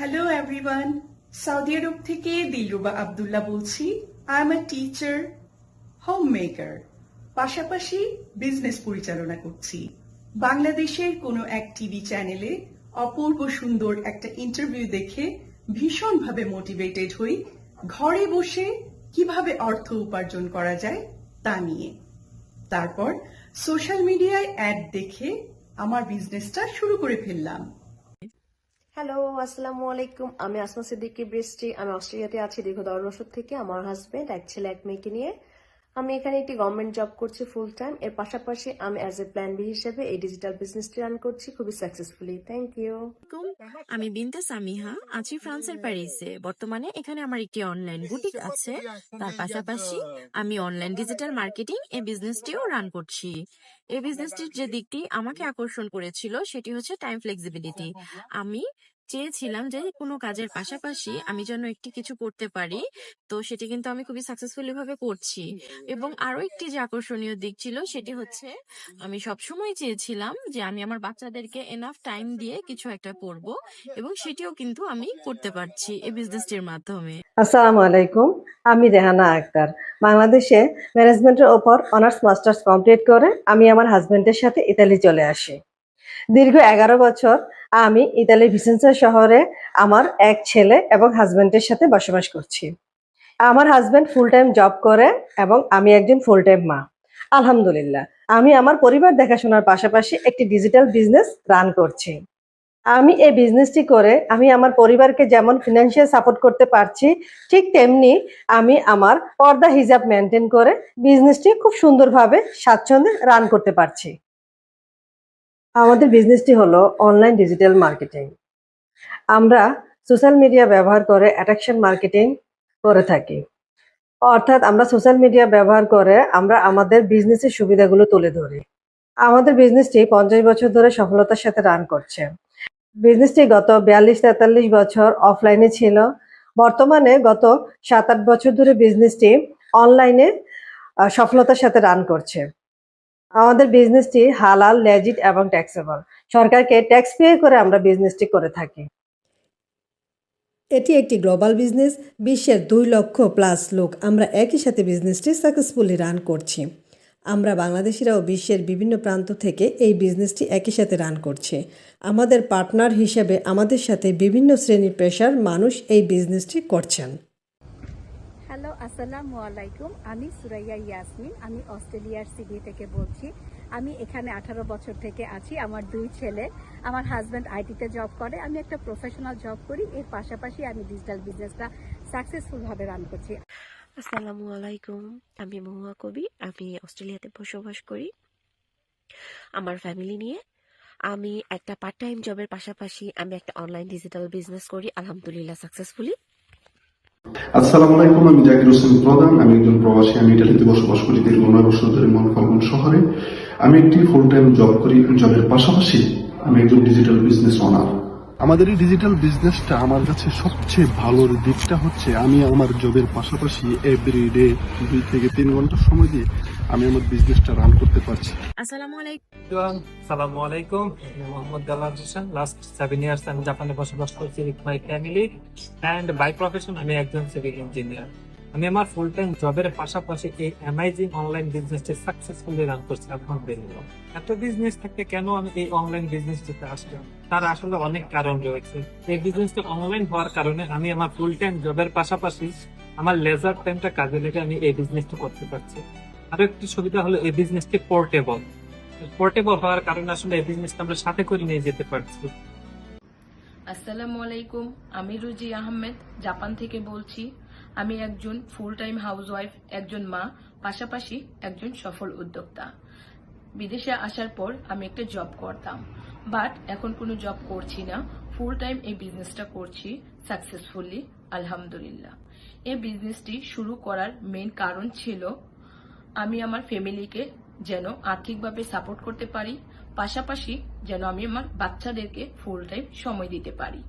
Hello everyone Saudi আরব থেকে দিলরুবা আব্দুল্লাহ বলছি। I am a teacher homemaker পাশাপাশি বিজনেস পরিচালনা করছি। বাংলাদেশের কোনো এক টিভি চ্যানেলে অপূর্ব সুন্দর একটা ইন্টারভিউ দেখে ভীষণভাবে মোটিভেটেড হই। ঘরে বসে কীভাবে অর্থ উপার্জন করা যায় তা নিয়ে। তারপর সোশ্যাল মিডিয়ায় অ্যাড দেখে আমার বিজনেসটা শুরু করে ফেললাম। হ্যালো আসসালামু আলাইকুম। আমি আসমা সিদ্দিকি বৃষ্টি। আমি অস্ট্রেলিয়াতে আছি দীর্ঘ দশ বছর থেকে। আমার হাজবেন্ড এক ছেলে, এক মেয়েকে নিয়ে আমি এখানে একটি গভর্নমেন্ট জব করছি ফুল টাইম এর পাশাপাশি আমি অ্যাজ এ প্ল্যান বি হিসেবে এই ডিজিটাল বিজনেসটি রান করছি খুবই সাকসেসফুলি থ্যাংক ইউ আমি বিনতে সামিহা, আছি ফ্রান্সের প্যারিসে। বর্তমানে এখানে আমার একটি অনলাইন বুটিক আছে। তার পাশাপাশি আমি অনলাইন ডিজিটাল মার্কেটিং এই বিজনেসটিও রান করছি। এই বিজনেসটির যে দিকটি আমাকে আকর্ষণ করেছিল, সেটি হচ্ছে টাইম ফ্লেক্সিবিলিটি আমি চেয়েছিলাম যে কোনো কাজের পাশাপাশি আমি যেন একটি কিছু করতে পারি। তো সেটি কিন্তু আমি খুবই সাকসেসফুলি ভাবে করছি। এবং আরও একটি যে আকর্ষণীয় দিক ছিল সেটি হচ্ছে, আমি সবসময় চেয়েছিলাম যে আমি আমার বাচ্চাদেরকে এনাফ টাইম দিয়ে কিছু একটা করব এবং সেটিও কিন্তু আমি করতে পারছি এই বিজনেসটির মাধ্যমে। আসসালামু আলাইকুম, আমি রেহানা আক্তার। বাংলাদেশে ম্যানেজমেন্টের ওপর অনার্স মাস্টার্স কমপ্লিট করে আমি আমার হাজবেন্ডের সাথে ইতালি চলে আসি। দীর্ঘ এগারো বছর আমি ইতালির ভিসেন্সা শহরে আমার এক ছেলে এবং হাজবেন্ডের সাথে বসবাস করছি। আমার হাজব্যান্ড ফুল টাইম জব করে এবং আমি একজন ফুল টাইম মা। আলহামদুলিল্লাহ, আমি আমার পরিবার দেখাশোনার পাশাপাশি একটি ডিজিটাল বিজনেস রান করছি। আমি এই বিজনেসটি করে আমি আমার পরিবারকে যেমন ফিনান্সিয়াল সাপোর্ট করতে পারছি, ঠিক তেমনি আমি আমার পর্দা হিজাব মেনটেন করে বিজনেসটি খুব সুন্দরভাবে, স্বাচ্ছন্দ্যে রান করতে পারছি। আমাদের বিজনেসটি হলো অনলাইন ডিজিটাল মার্কেটিং আমরা সোশ্যাল মিডিয়া ব্যবহার করে অ্যাট্রাকশন মার্কেটিং করে থাকি। অর্থাৎ আমরা সোশ্যাল মিডিয়া ব্যবহার করে আমরা আমাদের বিজনেসের সুবিধাগুলো তুলে ধরি। আমাদের বিজনেসটি পঞ্চাশ বছর ধরে সফলতার সাথে রান করছে। বিজনেসটি গত বিয়াল্লিশ তেতাল্লিশ বছর অফলাইনে ছিল। বর্তমানে গত সাত আট বছর ধরে বিজনেসটি অনলাইনে সফলতার সাথে রান করছে। আমাদের বিজনেসটি হালাল লেজিট এবং ট্যাক্সেবল সরকারকে ট্যাক্স পে করে আমরা বিজনেসটি করে থাকি। এটি একটি গ্লোবাল বিজনেস বিশ্বের দুই লক্ষ প্লাস লোক আমরা একই সাথে বিজনেসটি সাকসেসফুলি রান করছি। আমরা বাংলাদেশিরাও বিশ্বের বিভিন্ন প্রান্ত থেকে এই বিজনেসটি একই সাথে রান করছে। আমাদের পার্টনার হিসেবে আমাদের সাথে বিভিন্ন শ্রেণির পেশার মানুষ এই বিজনেসটি করছেন। হ্যালো, আসসালামু আলাইকুম। আমি সুরাইয়া ইয়াসমিন, আমি অস্ট্রেলিয়ার সিডনি থেকে বলছি। আমি এখানে আঠারো বছর থেকে আছি, আমার দুই ছেলে। আমার হাজব্যান্ড আইটিতে জব করে, আমি একটা প্রফেশনাল জব করি। এর পাশাপাশি আমি ডিজিটাল বিজনেসটা সাকসেসফুলভাবে রান করছি। আসসালামু আলাইকুম, আমি মহুয়া কবি, আমি অস্ট্রেলিয়াতে বসবাস করি। আমার ফ্যামিলি নিয়ে আমি একটা পার্ট টাইম জবের পাশাপাশি আমি একটা অনলাইন ডিজিটাল বিজনেস করি, আলহামদুলিল্লাহ সাকসেসফুলি আসসালামু আলাইকুম, আমি জাকির হোসেন প্রধান। আমি একজন প্রবাসী, আমি ইটালিতে বসবাস করি দীর্ঘ নয় বছর ধরে মনফালগুন শহরে। আমি একটি ফুল টাইম জব করি জবের পাশাপাশি আমি একজন ডিজিটাল বিজনেস ওনার আমাদের এই ডিজিটাল বিজনেসটা আমার কাছে সবচেয়ে ভালো দিকটা হচ্ছে আমি আমার জবের পাশাপাশি এভরি ডে দুই থেকে তিন ঘণ্টা সময় দিয়ে আমি আমার বিজনেসটা রান করতে পারছি। আসসালামু আলাইকুম। মোহাম্মদ দালাল হোসেন লাস্ট সেভেন ইয়ার্স আমি জাপানে বসবাস করছি with my family and by profession আমি একজন সিভিল ইঞ্জিনিয়ার আমি আমার ফুল টাইম জবের পাশাপাশি এই অ্যামাইজিং অনলাইন বিজনেসটি সাকসেসফুলি রান করছি আলহামদুলিল্লাহ এত বিজনেস থাকতে কেন আমি এই অনলাইন বিজনেসটিতে আসলাম? তার আসলে অনেক কারণ রয়েছে। এই বিজনেসটা অনলাইন হওয়ার কারণে আমি আমার ফুল টাইম জবের পাশাপাশি আমার লেজার টাইমটা কাজে লেগে আমি এই বিজনেসটা করতে পারছি। আরও একটি সুবিধা হলো এই বিজনেসটি পোর্টেবল পোর্টেবল হওয়ার কারণে আসলে এই বিজনেসটা আমরা সাথে করে নিয়ে যেতে পারছি। আসসালামু আলাইকুম, আমি রুজি আহমেদ, জাপান থেকে বলছি। আমি একজন ফুল টাইম হাউসওয়াইফ একজন মা, পাশাপাশি একজন সফল উদ্যোক্তা। বিদেশে আসার পর আমি একটা জব করতাম। বাট এখন কোনো জব করছি না। ফুল টাইম এই বিজনেসটা করছি সাকসেসফুলি আলহামদুলিল্লাহ। এই বিজনেসটি শুরু করার মেন কারণ ছিল আমি আমার ফ্যামিলিকে যেন আর্থিকভাবে সাপোর্ট করতে পারি, পাশাপাশি যেন আমি আমার বাচ্চাদেরকে ফুল টাইম সময় দিতে পারি।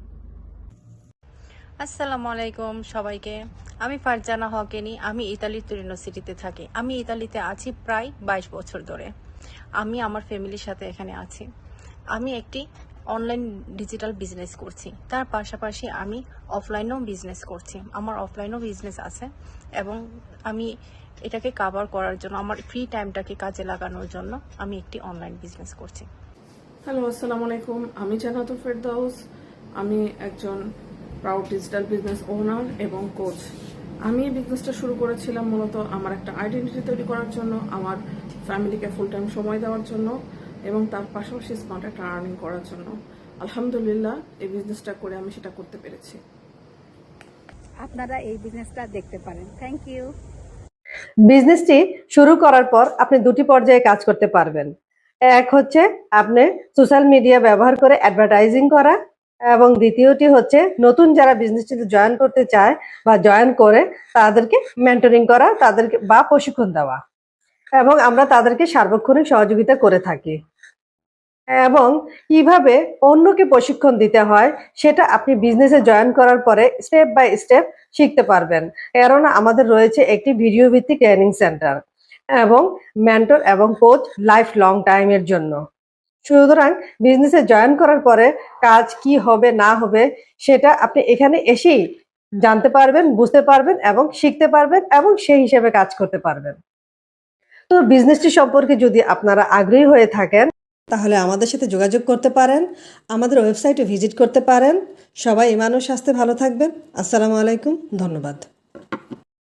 আসসালামু আলাইকুম সবাইকে। আমি ফারজানা হকেনি, আমি ইতালির তুরিনো সিটিতে থাকি। আমি ইতালিতে আছি প্রায় বাইশ বছর ধরে। আমি আমার ফ্যামিলির সাথে এখানে আছি। আমি একটি অনলাইন ডিজিটাল বিজনেস করছি। তার পাশাপাশি আমি অফলাইনেও বিজনেস করছি। আমার অফলাইনও বিজনেস আছে এবং আমি এটাকে কাভার করার জন্য, আমার ফ্রি টাইমটাকে কাজে লাগানোর জন্য আমি একটি অনলাইন বিজনেস করছি। হ্যালো আসসালামু আলাইকুম। আমি জান্নাতুল ফেরদাউস। আমি একজন প্রাউড ডিজিটাল বিজনেস ওনার এবং কোচ আমি এই বিজনেসটা শুরু করেছিলাম মূলত আমার একটা আইডেন্টিটি তৈরি করার জন্য আমার ফ্যামিলিকে ফুল টাইম সময় দেওয়ার জন্য এবং তার পাশাপাশি স্মার্ট একটা আর্নিং করার জন্য। আলহামদুলিল্লাহ এই বিজনেসটা করে আমি সেটা করতে পেরেছি। আপনারা এই বিজনেসটা দেখতে পারেন। থ্যাংক ইউ বিজনেসটি শুরু করার পর আপনি দুটি পর্যায়ে কাজ করতে পারবেন। এক হচ্ছে আপনি সোশ্যাল মিডিয়া ব্যবহার করে অ্যাডভার্টাইজিং করা এবং দ্বিতীয়টি হচ্ছে নতুন যারা বিজনেসটিতে জয়েন করতে চায় বা জয়েন করে, তাদেরকে মেন্টরিং করা, তাদেরকে বা প্রশিক্ষণ দেওয়া। এবং আমরা তাদেরকে সার্বক্ষণিক সহযোগিতা করে থাকি। এবং কীভাবে অন্যকে প্রশিক্ষণ দিতে হয়, সেটা আপনি বিজনেসে জয়েন করার পরে স্টেপ বাই স্টেপ শিখতে পারবেন। কেননা আমাদের রয়েছে একটি ভিডিও ভিত্তিক ট্রেনিং সেন্টার এবং মেন্টর এবং কোচ লাইফ লং টাইমের জন্য। সুতরাং বিজনেসে জয়েন করার পরে কাজ কি হবে, না হবে, সেটা আপনি এখানে এসেই জানতে পারবেন, বুঝতে পারবেন এবং শিখতে পারবেন এবং সেই হিসেবে কাজ করতে পারবেন। তো বিজনেসটি সম্পর্কে যদি আপনারা আগ্রহী হয়ে থাকেন, তাহলে আমাদের সাথে যোগাযোগ করতে পারেন, আমাদের ওয়েবসাইটে ভিজিট করতে পারেন। সবাই ইমান ও স্বাস্থ্যে ভালো থাকবেন। আসসালামু আলাইকুম, ধন্যবাদ।